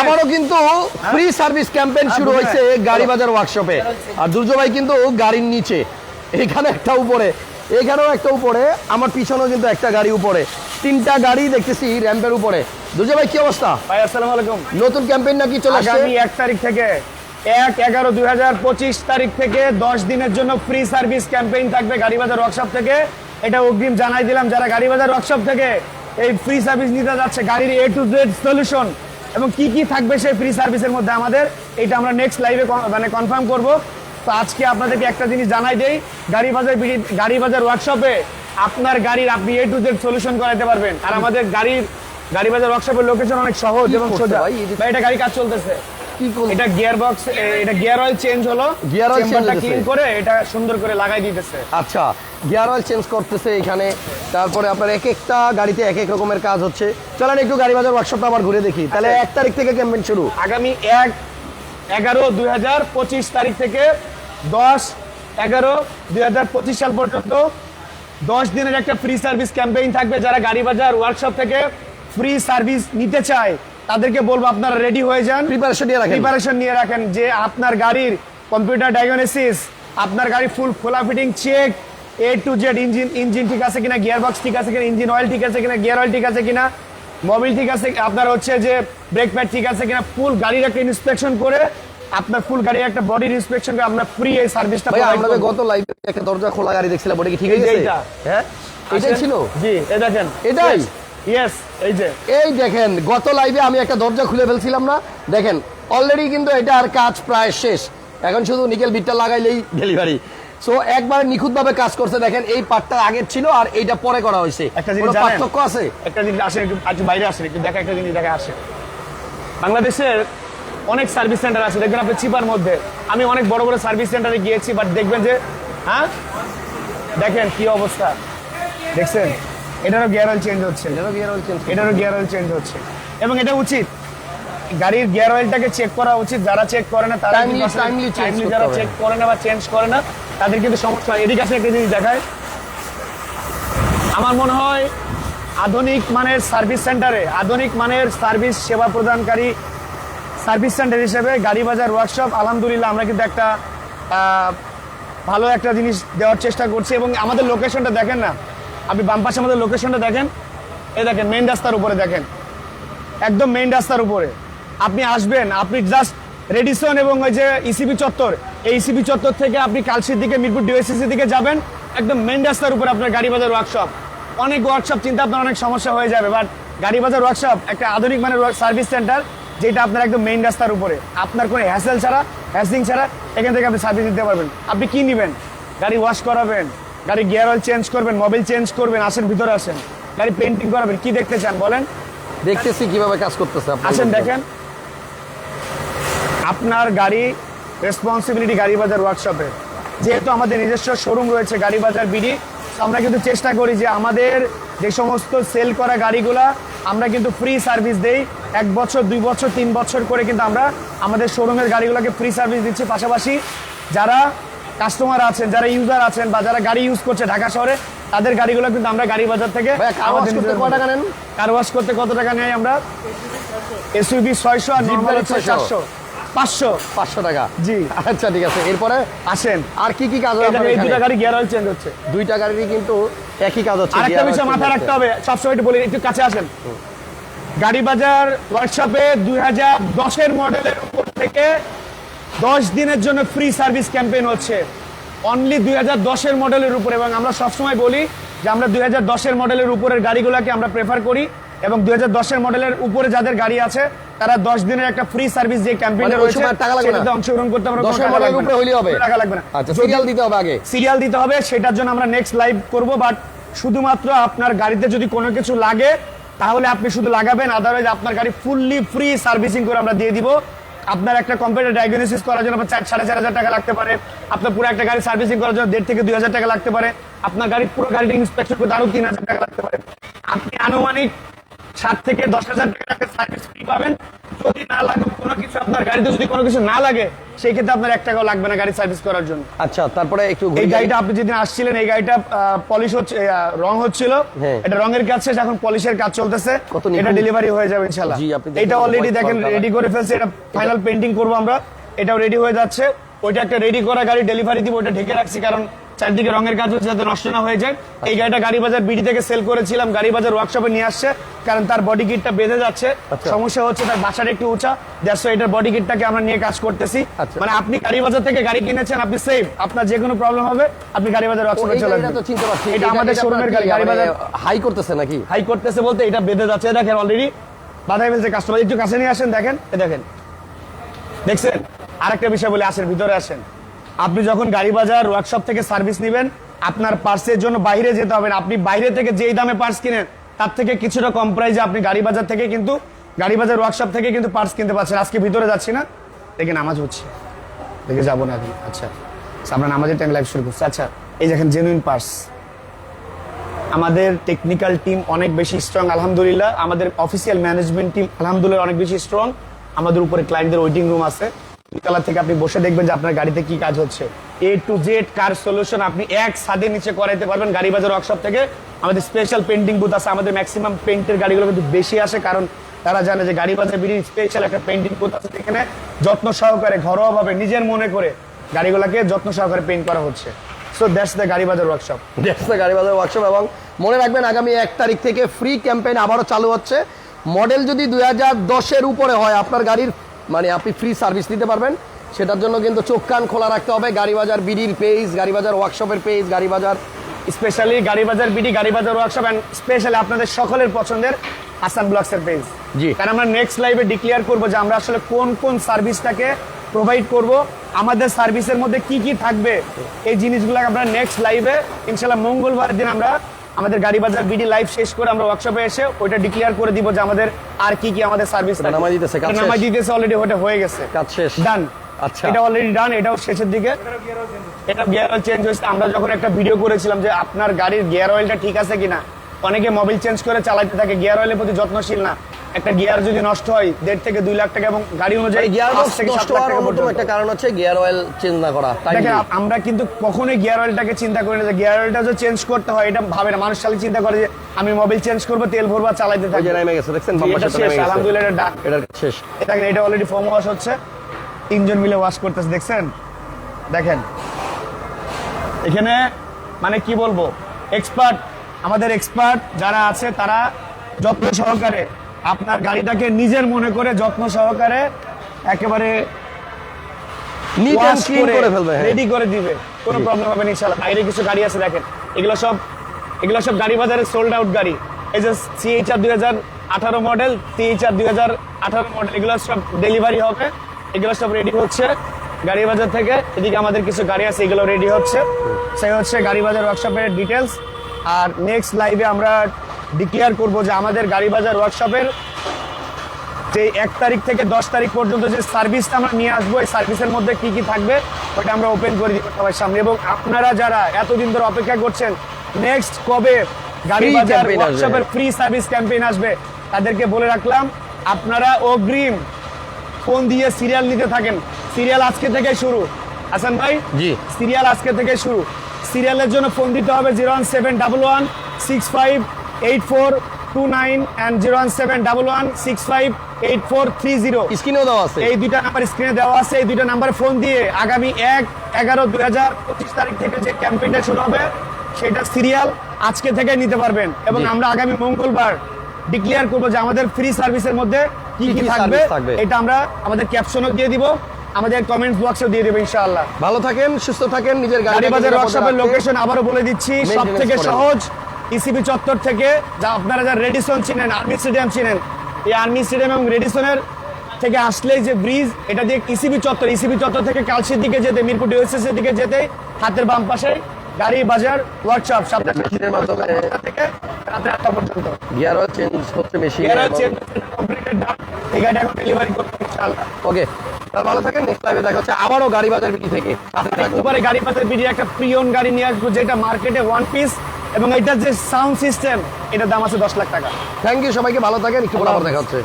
আবারও কিন্তু free service campaign শুরু হ্যাঁ, হয়েছে গাড়ি বাজার ওয়ার্কশপে আর দুর্য ভাই কিন্তু গাড়ির নিচে এখানে একটা উপরে এখানেও একটা উপরে আমার পিছনেও কিন্তু একটা গাড়ি উপরে। তিনটা গাড়ি দেখতেছি র্যাম্পের উপরে। দুর্য ভাই কি অবস্থা? ভাই আসসালামু আলাইকুম। নতুন ক্যাম্পেইন নাকি চলে আসছে? আগামী এক তারিখ থেকে এক এগারো দুই হাজার পঁচিশ তারিখ থেকে দশ দিনের জন্য ফ্রি সার্ভিস ক্যাম্পেইন থাকবে গাড়ি বাজার ওয়ার্কশপ থেকে। এটা অগ্রিম জানাই দিলাম যারা গাড়ি বাজার ওয়ার্কশপ থেকে এই ফ্রি সার্ভিস নিতে যাচ্ছে গাড়ির এ টু জেড সলিউশন এবং কি কি থাকবে সেই ফ্রি সার্ভিসের মধ্যে আমাদের এটা আমরা নেক্সট লাইভে মানে কনফার্ম করব। তো আজকে আপনাদেরকে একটা জিনিস জানাই দেই গাড়ি গাড়িবাজার গাড়ি গাড়িবাজার ওয়ার্কশপে আপনার গাড়ির আপনি এ টু জেড সলিউশন করাতে পারবেন। আর আমাদের গাড়ির গাড়ি বাজার ওয়ার্কশপের লোকেশন অনেক সহজ এবং সোজা? ভাই এটা গাড়ি কাজ চলতেছে। কি? এটা গিয়ার বক্স এটা গিয়ার অয়েল চেঞ্জ হলো। oil change ক্লিন করে এটা সুন্দর করে লাগাই দিতেছে। আচ্ছা গিয়ার অয়েল চেঞ্জ করতেছে এখানে। তারপরে আপনার এক একটা গাড়িতে এক এক রকমের কাজ হচ্ছে। চলেন একটু গাড়ি বাজার ওয়ার্কশপটা আবার ঘুরে দেখি। তাহলে আচ্ছা। এক তারিখ থেকে ক্যাম্পেইন শুরু। আগামী এক এগারো দুই তারিখ থেকে দশ এগারো দুই হাজার পঁচিশ সাল পর্যন্ত দশ দিনের একটা ফ্রি সার্ভিস ক্যাম্পেইন থাকবে। যারা গাড়ি বাজার ওয়ার্কশপ থেকে ফ্রি সার্ভিস নিতে চায় তাদেরকে বলব আপনারা রেডি হয়ে যান। প্রিপারেশন নিয়ে রাখেন। প্রিপারেশন নিয়ে রাখেন যে আপনার গাড়ির কম্পিউটার ডায়াগনোসিস আপনার গাড়ি ফুল খোলা fitting check A to Z engine engine ঠিক আছে কিনা গিয়ার বক্স ঠিক আছে কিনা ইঞ্জিন অয়েল ঠিক আছে কিনা গিয়ার অয়েল ঠিক আছে কিনা মোবিল ঠিক আছে আপনার হচ্ছে যে ব্রেক প্যাড ঠিক আছে কিনা ফুল গাড়ির একটা ইন্সপেকশন করে আপনার ফুল গাড়ির একটা বডির ইন্সপেকশন করে আপনার ফ্রি এই সার্ভিসটা ভাই আমরা গত লাইভে একটা দরজা খোলা গাড়ি দেখছিলাম ওটা কি ঠিক আছে এইটা। হ্যাঁ? এটাই ছিল? জি এই দেখেন। এটাই? ইয়েস এই যে। এই দেখেন গত লাইভে আমি একটা দরজা খুলে ফেলছিলাম না। দেখেন অলরেডি কিন্তু এটা আর কাজ প্রায় শেষ। এখন শুধু নিকেল বিটটা লাগাইলেই ডেলিভারি সো একবার নিখুঁতভাবে কাজ করছে দেখেন এই পার্টটা আগের ছিল আর এইটা পরে করা হয়েছে। একটা জিনিস পার্থক্য আছে? একটা জিনিস আসেন একটু একটু বাইরে আসেন একটু দেখা একটা জিনিস দেখা আসে বাংলাদেশের অনেক সার্ভিস সেন্টার আছে দেখবেন আপনি চিপার মধ্যে। আমি অনেক বড় বড় সার্ভিস সেন্টারে গিয়েছি বাট দেখবেন যে হ্যাঁ? দেখেন কি অবস্থা। দেখছেন? এটারও গিয়ার অয়েল চেঞ্জ হচ্ছে। এটারও oil change করতে এটারও গিয়ার অয়েল চেঞ্জ হচ্ছে। এবং এটা উচিত। গাড়ির গিয়ার অয়েলটাকে চেক করা উচিত। যারা চেক করে না তারা করতে যারা চেক করে না বা চেঞ্জ করে না তাদের কিন্তু সমস্যা হয়। এদিকে আসলে একটা জিনিস দেখায়। আমার মনে হয় আধুনিক মানের সার্ভিস সেন্টারে আধুনিক মানের সার্ভিস সেবা প্রদানকারী সার্ভিস সেন্টার হিসেবে গাড়ি বাজার ওয়ার্কশপ আলহামদুলিল্লাহ আমরা কিন্তু একটা আহ, ভালো একটা জিনিস দেওয়ার চেষ্টা করছি। এবং আমাদের লোকেশনটা দেখেন না। আপনি বাম পাশে আমাদের লোকেশনটা দেখেন। এই দেখেন মেইন রাস্তার উপরে দেখেন। একদম মেইন রাস্তার উপরে। আপনি আসবেন, আপনি জাস্ট রেডিসন এবং ওই যে ইসিবি চত্বর, এই ইসিবি চত্বর থেকে আপনি কালসির দিকে, মিরপুর ডিওএসিসির দিকে যাবেন। একদম মেইন রাস্তার উপরে আপনার গাড়ি বাজার ওয়ার্কশপ অনেক ওয়ার্কশপ চিন্তা আপনার অনেক সমস্যা হয়ে যাবে বাট গাড়ি বাজার ওয়ার্কশপ একটা আধুনিক মানের সার্ভিস সেন্টার যেটা আপনার একদম মেইন রাস্তার উপরে। আপনার কোনো হ্যাসেল ছাড়া হ্যাসিং ছাড়া, এখান থেকে আপনি সার্ভিস দিতে পারবেন। আপনি কি নেবেন? গাড়ি ওয়াশ করাবেন। গাড়ি গিয়ার অয়েল চেঞ্জ করবেন মোবিল চেঞ্জ করবেন আসেন ভিতরে আসেন। গাড়ি পেন্টিং করাবেন কি দেখতে চান বলেন? দেখতেছি কীভাবে কাজ করতেছে আসেন দেখেন। আপনার গাড়ি রেসপন্সিবিলিটি গাড়ি বাজার ওয়ার্কশপে যেহেতু আমাদের নিজস্ব শোরুম রয়েছে গাড়ি বাজার বিডি আমরা কিন্তু চেষ্টা করি যে আমাদের যে সমস্ত সেল করা গাড়িগুলা আমরা কিন্তু ফ্রি সার্ভিস দেই। এক বছর দুই বছর তিন বছর করে কিন্তু আমরা আমাদের শোরুমের গাড়িগুলোকে ফ্রি সার্ভিস দিচ্ছি। পাশাপাশি যারা কাস্টমার আছেন যারা ইউজার আছেন বা যারা গাড়ি ইউজ করছে ঢাকা শহরে তাদের গাড়িগুলো কিন্তু আমরা গাড়ি বাজার থেকে টাকা নেন? কার ওয়াশ করতে কত টাকা নেই আমরা? এসইউবি ছয়শো আর নর্মাল হচ্ছে চারশো পাঁচশো। পাঁচশো টাকা? জি। আচ্ছা ঠিক আছে। এরপরে আসেন। আর কি কি কাজ এই দুটা গাড়ি গিয়ার অয়েল চেঞ্জ হচ্ছে। দুইটা গাড়িরই কিন্তু একই কাজ হচ্ছে আরেকটা বিষয় মাথায় রাখতে হবে সবসময় একটু বলি একটু কাছে আসেন। গাড়ি বাজার ওয়ার্কশপে দুই হাজার দশের মডেলের উপর থেকে দশ দিনের জন্য ফ্রি সার্ভিস ক্যাম্পেইন হচ্ছে। অনলি দুই হাজার দশের মডেলের উপর এবং আমরা সবসময় বলি যে আমরা দুই হাজার দশের মডেলের উপরের গাড়িগুলোকে আমরা প্রেফার করি এবং দুই হাজার দশের মডেলের উপরে যাদের গাড়ি আছে তারা দশ দিনের একটা ফ্রি সার্ভিস যে ক্যাম্পেইনটা মানে রয়েছে? সেটাতে অংশগ্রহণ করতে আমরা কোনো 10 এর টাকা মডেলের উপরে হইলেই হবে? টাকা লাগবে না। আচ্ছা সিরিয়াল দিতে হবে আগে। সিরিয়াল দিতে হবে সেটার জন্য আমরা নেক্সট লাইভ করব বাট শুধুমাত্র আপনার গাড়িতে যদি কোনো কিছু লাগে তাহলে আপনি শুধু লাগাবেন আদারওয়াইজ আপনার গাড়ি ফুললি ফ্রি সার্ভিসিং করে আমরা দিয়ে দিব। আপনার একটা কম্পিউটার ডায়াগনোসিস করার জন্য চার সাড়ে চার হাজার টাকা লাগতে পারে। আপনার পুরো একটা গাড়ি সার্ভিসিং করার জন্য দেড় থেকে দুই হাজার টাকা লাগতে পারে। আপনার গাড়ির পুরো গাড়িটা ইন্সপেকশন করতে আরও তিন হাজার টাকা লাগতে পারে। আপনি আনুমানিক সাত থেকে দশ হাজার টাকা সার্ভিস ফ্রি পাবেন। যদি না লাগে কোনো কিছু আপনার গাড়িতে যদি কোনো কিছু না লাগে সেই ক্ষেত্রে আপনার এক টাকাও লাগবে না গাড়ি সার্ভিস করার জন্য। আচ্ছা তারপরে একটু এই গাড়িটা আপনি যেদিন আসছিলেন এই গাড়িটা পলিশ হচ্ছে রং হচ্ছিল। হ্যাঁ। এটা রঙের কাজ শেষ এখন পলিশের কাজ চলতেছে। এটা ডেলিভারি হয়ে যাবে ইনশাআল্লাহ। এটা অলরেডি দেখেন রেডি করে ফেলছে এটা ফাইনাল পেন্টিং করব আমরা। এটাও রেডি হয়ে যাচ্ছে। ওইটা একটা রেডি করা গাড়ি ডেলিভারি দিব ওটা ঢেকে রাখছি কারণ চারদিকে রঙের কাজ হচ্ছে যাতে নষ্ট না হয়ে যায়। এই গাড়িটা গাড়ি বাজার বিডি থেকে সেল করেছিলাম। গাড়ি বাজার ওয়ার্কশপে নিয়ে আসছে কারণ তার বডি কিটটা বেঁধে যাচ্ছে। আচ্ছা। সমস্যা হচ্ছে তার বাসার একটু উঁচা। দেড়শো এটার বডি কিটটাকে আমরা নিয়ে কাজ করতেছি। আচ্ছা। মানে আপনি গাড়ি বাজার থেকে গাড়ি কিনেছেন আপনি সেফ আপনার যে কোনো প্রবলেম হবে আপনি গাড়ি বাজার ওয়ার্কশপে চলে আসবেন। এটা আমাদের শোরুমের গাড়ি গাড়ি বাজার হাই করতেছে নাকি? হাই করতেছে বলতে এটা বেঁধে যাচ্ছে। দেখেন অলরেডি বাধাই ফেলছে কাস্টমার একটু কাছে নিয়ে আসেন দেখেন। দেখেন। দেখছেন? আরেকটা বিষয় বলে আসেন ভিতরে আসেন। আপনি যখন গাড়ি বাজার ওয়ার্কশপ থেকে সার্ভিস নেবেন, আপনার পার্সের জন্য বাইরে যেতে হবে না। আপনি বাইরে থেকে যেই দামে পার্স কিনেন, তার থেকে কিছুটা কম প্রাইজে আপনি গাড়ি বাজার থেকে কিন্তু, গাড়ি বাজার ওয়ার্কশপ থেকে কিন্তু পার্স কিনতে পারছেন। আজকে ভিতরে যাচ্ছি না। দেখে নামাজ হচ্ছে দেখে যাব না এখন। আচ্ছা। আমরা নামাজের টাইম লাইভ শুরু করছি। আচ্ছা এই দেখেন জেনুইন পার্স আমাদের টেকনিক্যাল টিম অনেক বেশি স্ট্রং আলহামদুলিল্লাহ। আমাদের অফিসিয়াল ম্যানেজমেন্ট টিম আলহামদুলিল্লাহ অনেক বেশি স্ট্রং আমাদের উপরে ক্লায়েন্টদের ওয়েটিং রুম আছে। দুতলা থেকে আপনি বসে দেখবেন যে আপনার গাড়িতে কি কাজ হচ্ছে। A to Z car solution আপনি এক ছাদের নিচে করাইতে পারবেন গাড়ি বাজার ওয়ার্কশপ থেকে। আমাদের স্পেশাল পেন্টিং বুথ আছে, আমাদের ম্যাক্সিমাম পেন্টের গাড়িগুলো কিন্তু বেশি আসে, কারণ তারা জানে যে গাড়ি বাজার বিড়ি স্পেশাল একটা পেন্টিং বুথ আছে যেখানে যত্ন সহকারে, ঘরোয়াভাবে নিজের মনে করে গাড়িগুলোকে যত্ন সহকারে পেইন্ট করা হচ্ছে। সো দ্যাটস দ্য গাড়ি বাজার ওয়ার্কশপ দেখছে গাড়ি বাজার ওয়ার্কশপ এবং মনে রাখবেন আগামী এক তারিখ থেকে ফ্রি ক্যাম্পেইন আবারও চালু হচ্ছে। মডেল যদি দুই হাজার দশের উপরে হয়, আপনার গাড়ির মানে আপনি ফ্রি সার্ভিস দিতে পারবেন। সেটার জন্য কিন্তু চোখ কান খোলা রাখতে হবে। গাড়ি বাজার বিডির পেজ গাড়ি বাজার ওয়ার্কশপের পেজ গাড়ি বাজার স্পেশালি গাড়ি বাজার বিডি গাড়ি বাজার ওয়ার্কশপ অ্যান্ড স্পেশালি আপনাদের সকলের পছন্দের আসান ব্লগস এর পেজ জি। কারণ আমরা নেক্সট লাইভে ডিক্লেয়ার করব যে আমরা আসলে কোন কোন সার্ভিসটাকে প্রোভাইড করব আমাদের সার্ভিসের মধ্যে কি কি থাকবে এই জিনিসগুলো আমরা নেক্সট লাইভে ইনশাল্লাহ মঙ্গলবার দিন আমরা আমাদের গাড়ি বাজার বিডি লাইভ শেষ করে আমরা ওয়ার্কশপে এসে ওইটা ডিক্লেয়ার করে দিব যে আমাদের আর কি কি আমাদের সার্ভিস নামাই দিতেছে, নামাই দিতেছে অলরেডি ওটা হয়ে গেছে। কাজ শেষ? ডান আচ্ছা। এটা অলরেডি ডান এটাও শেষের দিকে। এটা গিয়ার অয়েল চেঞ্জ হয়েছে। আমরা যখন একটা ভিডিও করেছিলাম যে আপনার গাড়ির গিয়ার অয়েলটা ঠিক আছে কিনা অনেকে মোবিল চেঞ্জ করে চালাতে থাকে গিয়ার অয়েলের প্রতি যত্নশীল না। একটা গিয়ার যদি নষ্ট হয় দেড় থেকে দুই লাখ টাকা এবং গাড়ি অনুযায়ী গিয়ার থেকে নষ্ট হওয়ার অন্যতম একটা কারণ হচ্ছে গিয়ার অয়েল চেঞ্জ না করা দেখেন আমরা কিন্তু কখনোই গিয়ার অয়েলটাকে চিন্তা করি না যে গিয়ার অয়েলটা যে চেঞ্জ করতে হয় এটা ভাবে না। মানুষ খালি চিন্তা করে যে আমি মোবিল চেঞ্জ করব তেল ভরবো চালাইতে থাকব। নেমে গেছে দেখছেন? এটা আলহামদুলিল্লাহ এটা শেষ। দেখেন এটা অলরেডি ফোম ওয়াশ হচ্ছে। তিনজন মিলে ওয়াশ করতেছে দেখছেন? দেখেন। এখানে মানে কি বলব? এক্সপার্ট আমাদের এক্সপার্ট যারা আছে তারা যত্ন সহকারে আপনার গাড়িটাকে নিজের মনে করে যত্ন সহকারে একেবারে ফেলবে হ্যাঁ। রেডি করে দিবে। কোনো প্রবলেম হবে না ইনশাআল্লাহ। বাইরে কিছু গাড়ি আছে দেখেন। এগুলো সব এগুলো সব গাড়ি বাজারে সোল্ড আউট গাড়ি। এই যে সিএইচআর দুই হাজার আঠারো মডেল সিএইচআর দুই হাজার আঠারো মডেল এগুলো সব ডেলিভারি হবে। এগুলো সব রেডি হচ্ছে গাড়ি বাজার থেকে। এদিকে আমাদের কিছু গাড়ি আছে এগুলো রেডি হচ্ছে। সেই হচ্ছে গাড়ি বাজার ওয়ার্কশপের ডিটেলস আর নেক্সট লাইভে আমরা ডিক্লেয়ার করব যে আমাদের গাড়ি বাজার ওয়ার্কশপের যে এক তারিখ থেকে দশ তারিখ পর্যন্ত যে সার্ভিসটা আমরা নিয়ে আসব এই সার্ভিসের মধ্যে কি কি থাকবে ওটা আমরা ওপেন করে দিব সবার সামনে এবং আপনারা যারা এতদিন ধরে অপেক্ষা করছেন নেক্সট কবে গাড়ি বাজার। ওয়ার্কশপের ফ্রি সার্ভিস ক্যাম্পেইন আসবে তাদেরকে বলে রাখলাম আপনারা অগ্রিম ফোন দিয়ে সিরিয়াল নিতে থাকেন সিরিয়াল আজকে থেকে শুরু হাসান ভাই জি। সিরিয়াল আজকে থেকে শুরু সিরিয়ালের জন্য ফোন দিতে হবে zero one seven double one six five eight four two nine and zero one seven double one six five eight four three zero স্ক্রিনেও দেওয়া আছে। এই দুইটা নাম্বার স্ক্রিনে দেওয়া আছে। এই দুইটা নাম্বারে ফোন দিয়ে আগামী এক এগারো দুই হাজার পঁচিশ তারিখ থেকে যে ক্যাম্পেইনটা শুরু হবে সেটা সিরিয়াল আজকে থেকে নিতে পারবেন। এবং আমরা আগামী মঙ্গলবার ডিক্লেয়ার করব যে আমাদের ফ্রি সার্ভিসের মধ্যে কি কি থাকবে। এটা আমরা আমাদের ক্যাপশনও দিয়ে দিব আমাদের কমেন্টস বক্সেও দিয়ে দেবো ইনশাআল্লাহ। ভালো থাকেন সুস্থ থাকেন নিজের গাড়ি গাড়ি বাজার ওয়ার্কশপের লোকেশন আবারও বলে দিচ্ছি সব থেকে সহজ ইসিবি চত্বর থেকে যা আপনারা যা রেডিসন চিনেন আর্মি স্টেডিয়াম চিনেন এই আর্মি স্টেডিয়াম এবং রেডিসনের থেকে আসলেই যে ব্রিজ এটা দিয়ে ইসিবি চত্বর ইসিবি চত্বর থেকে কালসির দিকে যেতে মিরপুর ডিওএসএস এর দিকে যেতে হাতের বাম পাশে গাড়ি বাজার ওয়ার্কশপ মেশিনের মাধ্যমে থেকে রাত্রে আটটা পর্যন্ত। গিয়ার চেঞ্জ হচ্ছে মেশিন হচ্ছে completed done। এই গাড়িটা এখন ডেলিভারি করতে ইনশাআল্লাহ। ওকে ভালো থাকেন নেক্সট লাইভে দেখা হচ্ছে আবারও গাড়ি বাজার বিক্রি থেকে। উপরে গাড়ি পাতে বিডি একটা প্রিয়ন গাড়ি নিয়ে আসব যেটা মার্কেটে ওয়ান পিস এবং এটার যে সাউন্ড সিস্টেম এটার দাম আছে দশ লাখ টাকা। থ্যাংক ইউ সবাইকে ভালো থাকেন একটু পর আবার দেখা হচ্ছে।